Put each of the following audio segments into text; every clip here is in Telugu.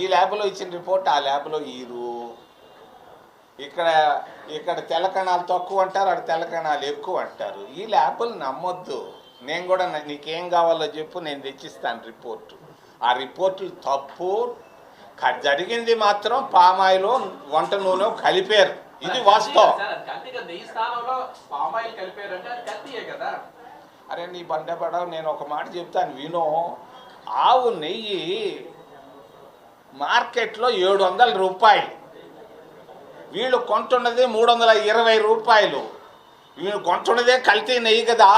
ఈ ల్యాబ్లో ఇచ్చిన రిపోర్ట్ ఆ ల్యాబ్లో ఈరు ఇక్కడ ఇక్కడ తెల్ల కణాలు తక్కువ అంటారు అక్కడ తెల్ల కణాలు ఎక్కువ అంటారు. ఈ ల్యాబులు నమ్మొద్దు. నేను కూడా నీకేం కావాలో చెప్పు నేను తెచ్చిస్తాను రిపోర్టు. ఆ రిపోర్టులు తప్పు. జరిగింది మాత్రం పామాయిలో వంట నూనె కలిపారు. ఇది వాస్తవం. అరే నీ బండ పడవ నేను ఒక మాట చెప్తాను విను. ఆవు నెయ్యి మార్కెట్లో ఏడు వందల రూపాయలు. వీళ్ళు కొంటున్నది మూడు వందల ఇరవై రూపాయలు. వీళ్ళు కొంటున్నదే కల్తీ నెయ్యి కదా.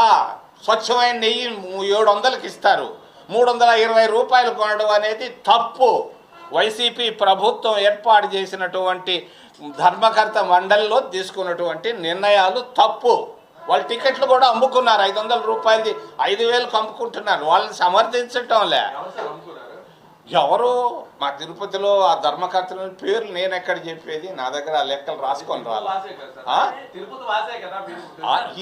స్వచ్ఛమైన నెయ్యి ఏడు వందలకి ఇస్తారు. మూడు వందల ఇరవై రూపాయలు కొనడం అనేది తప్పు. వైసీపీ ప్రభుత్వం ఏర్పాటు చేసినటువంటి ధర్మకర్త మండలిలో తీసుకున్నటువంటి నిర్ణయాలు తప్పు. వాళ్ళు టికెట్లు కూడా అమ్ముకున్నారు. ఐదు వందల రూపాయలది ఐదు వేలకు అమ్ముకుంటున్నారు. వాళ్ళని సమర్థించటంలే. ఎవరు మా తిరుపతిలో ఆ ధర్మకర్తల పేర్లు నేను ఎక్కడ చెప్పేది? నా దగ్గర ఆ లెక్కలు రాసుకొని రాలి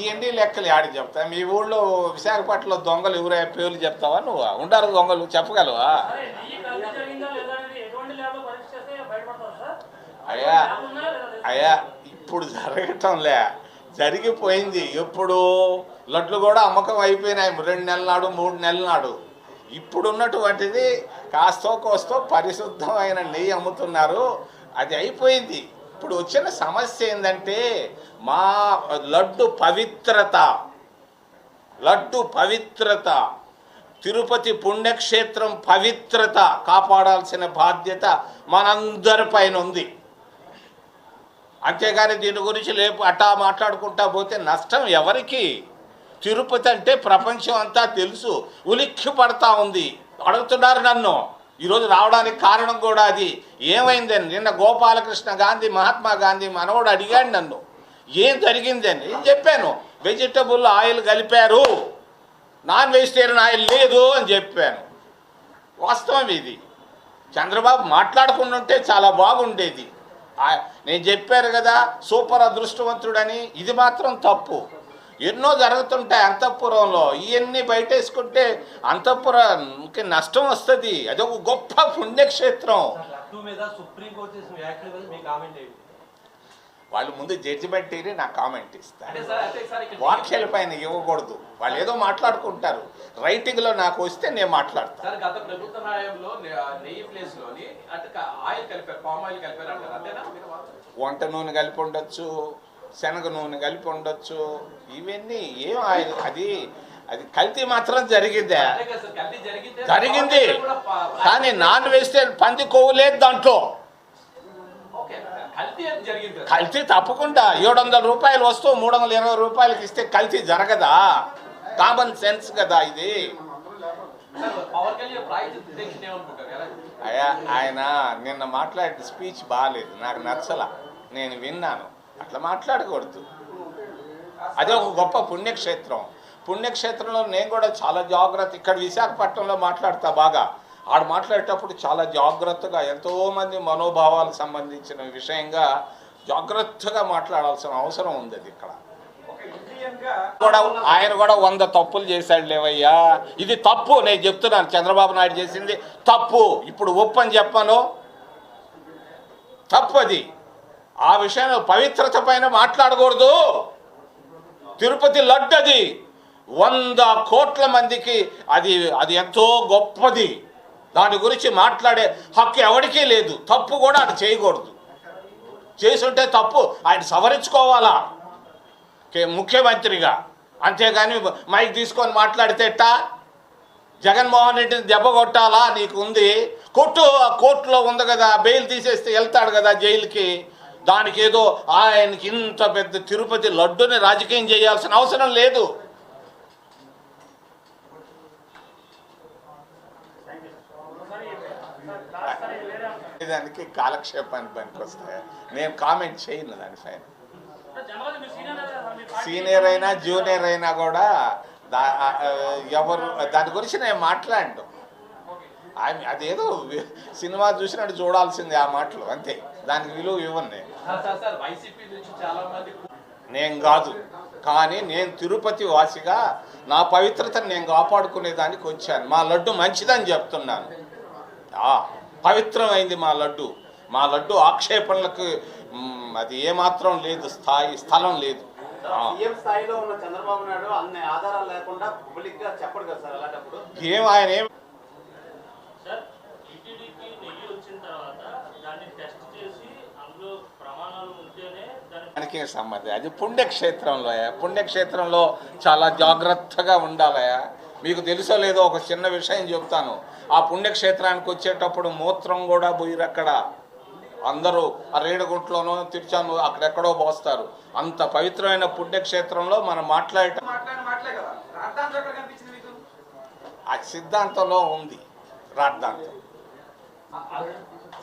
ఎన్ని లెక్కలు ఆడికి చెప్తా మీ ఊళ్ళో విశాఖపట్నంలో దొంగలు ఎవరే పేర్లు చెప్తావా? నువ్వు? ఉండారు దొంగలు చెప్పగలవా? అయ్యా? అయ్యా ఇప్పుడు జరగటంలే. జరిగిపోయింది. ఎప్పుడు లడ్లు కూడా అమ్మకం అయిపోయినాయి. రెండు నెలల నాడు మూడు నెలల నాడు ఇప్పుడున్నటువంటిది కాస్తో కోస్తో పరిశుద్ధమైన నెయ్యి అమ్ముతున్నారు. అది అయిపోయింది. ఇప్పుడు వచ్చిన సమస్య ఏంటంటే మా లడ్డు పవిత్రత. లడ్డు పవిత్రత. తిరుపతి పుణ్యక్షేత్రం పవిత్రత కాపాడాల్సిన బాధ్యత మనందరిపైన ఉంది. అంతేగాని దీని గురించి లేపు అట్టా మాట్లాడుకుంటా పోతే నష్టం ఎవరికి? తిరుపతి అంటే ప్రపంచం అంతా తెలుసు. ఉలిక్కి పడతా ఉంది. అడుగుతున్నారు నన్ను. ఈరోజు రావడానికి కారణం కూడా అది. ఏమైందని నిన్న గోపాలకృష్ణ గాంధీ మహాత్మా గాంధీ మనవడు అడిగాడు నన్ను. ఏం జరిగిందని నేను చెప్పాను. వెజిటబుల్ ఆయిల్ కలిపారు. నాన్ వెజిటేరియన్ ఆయిల్ లేదు అని చెప్పాను. వాస్తవం ఇది. చంద్రబాబు మాట్లాడుకుంటుంటే ఉంటే చాలా బాగుండేది. నేను చెప్పారు కదా సూపర్ అదృష్టవంతుడని. ఇది మాత్రం తప్పు. ఎన్నో జరుగుతుంటాయి అంతఃపురంలో. ఇవన్నీ బయటేసుకుంటే అంతఃపురానికి నష్టం వస్తుంది. అదొక గొప్ప పుణ్యక్షేత్రం. వాళ్ళు ముందు జడ్జిమెంట్ ఇరి నాకు కామెంట్ ఇస్తారు వాక్యాల పైన ఇవ్వకూడదు. వాళ్ళు ఏదో మాట్లాడుకుంటారు. రైటింగ్లో నాకు వస్తే నేను మాట్లాడతాను సార్ గత ప్రభుత్వ హయాంలో నె- నెయ్యి ప్లేస్లోని అంటే క- ఆయిల్ కలిపారు పామ్ ఆయిల్ కలిపారు అంటారు. అంతేనా? మీరు వాడుతున్నారు? వంట నూనె కలిపి ఉండొచ్చు. శనగ నూనె కలిపి ఉండొచ్చు. ఇవన్నీ ఏం ఆయన అది అది కల్తీ మాత్రం జరిగిందే. జరిగింది. కానీ నాన్ వెజిటేరియన్ పంది కొవ్వు లేదు దాంట్లో. కల్తీ తప్పకుండా. ఏడు వందల రూపాయలు వస్తువు మూడు వందల ఇరవై రూపాయలకి ఇస్తే కల్తీ జరగదా? కామన్ సెన్స్ కదా ఇది. అయ్యా ఆయన నిన్న మాట్లాడిన స్పీచ్ బాగాలేదు నాకు నచ్చల. నేను విన్నాను. అట్లా మాట్లాడకూడదు. అదే ఒక గొప్ప పుణ్యక్షేత్రం. పుణ్యక్షేత్రంలో నేను కూడా చాలా జాగ్రత్త ఇక్కడ విశాఖపట్నంలో మాట్లాడతా బాగా. ఆడు మాట్లాడేటప్పుడు చాలా జాగ్రత్తగా ఎంతోమంది మనోభావాలకు సంబంధించిన విషయంగా జాగ్రత్తగా మాట్లాడాల్సిన అవసరం ఉంది అది ఇక్కడ. కూడా ఆయన కూడా వంద తప్పులు చేశాడు లేవయ్యా. ఇది తప్పు నేను చెప్తున్నాను. చంద్రబాబు నాయుడు చేసింది తప్పు. ఇప్పుడు ఒప్పని చెప్పాను. తప్పు అది. ఆ విషయంలో పవిత్రత పైన మాట్లాడకూడదు. తిరుపతి లడ్డు అది వంద కోట్ల మందికి అది అది ఎంతో గొప్పది. దాని గురించి మాట్లాడే హక్కు ఎవరికీ లేదు. తప్పు కూడా అది చేయకూడదు. చేసుంటే తప్పు ఆయన సవరించుకోవాలా? కే- ముఖ్యమంత్రిగా. అంతేగాని మైక్ తీసుకొని మాట్లాడితే ఎట్టా? జగన్మోహన్ రెడ్డిని దెబ్బ కొట్టాలా? నీకు ఉంది కొట్టు ఆ కోర్టులో ఉంది కదా బెయిల్ తీసేస్తే వెళ్తాడు కదా జైలుకి. దానికి ఏదో ఆయనకి ఇంత పెద్ద తిరుపతి లడ్డుని రాజకీయం చేయాల్సిన అవసరం లేదు. దానికి కాలక్షేపానికి పనికొస్తాయి? నేను కామెంట్ చేయను దానిపైన సీనియర్ అయినా జూనియర్ అయినా కూడా ఎవరు దాని గురించి నేను మాట్లాడను. ఆయన అదేదో సినిమా చూసినట్టు చూడాల్సిందే ఆ మాటలు అంతే. దానికి విలువ ఇవ్వను నేను సార్ సార్ సార్ వైసీపీ నుంచి చాలా మంది నేను కాదు. కానీ నేను తిరుపతి వాసిగా నా పవిత్రతను నేను కాపాడుకునే దానికి వచ్చాను. మా లడ్డు మంచిదని చెప్తున్నాను. ఆ, పవిత్రమైంది మా లడ్డు. మా లడ్డు ఆక్షేపణలకు అది ఏమాత్రం లేదు. స్థాయి స్థలం లేదు. ఆ. సీఎం స్థాయిలో ఏం సంబంధం. అది పుణ్యక్షేత్రంలో పుణ్యక్షేత్రంలో చాలా జాగ్రత్తగా ఉండాలయా మీకు తెలుసో లేదో ఒక చిన్న విషయం చెప్తాను. ఆ పుణ్యక్షేత్రానికి వచ్చేటప్పుడు మూత్రం కూడా పోయిరు అక్కడ. అందరూ ఆ రేడుగుంట్లోనూ తిరుచాను అక్కడెక్కడో పోస్తారు. అంత పవిత్రమైన పుణ్యక్షేత్రంలో మనం మాట్లాడటం ఆ సిద్ధాంతంలో ఉంది రాద్ధాంతం.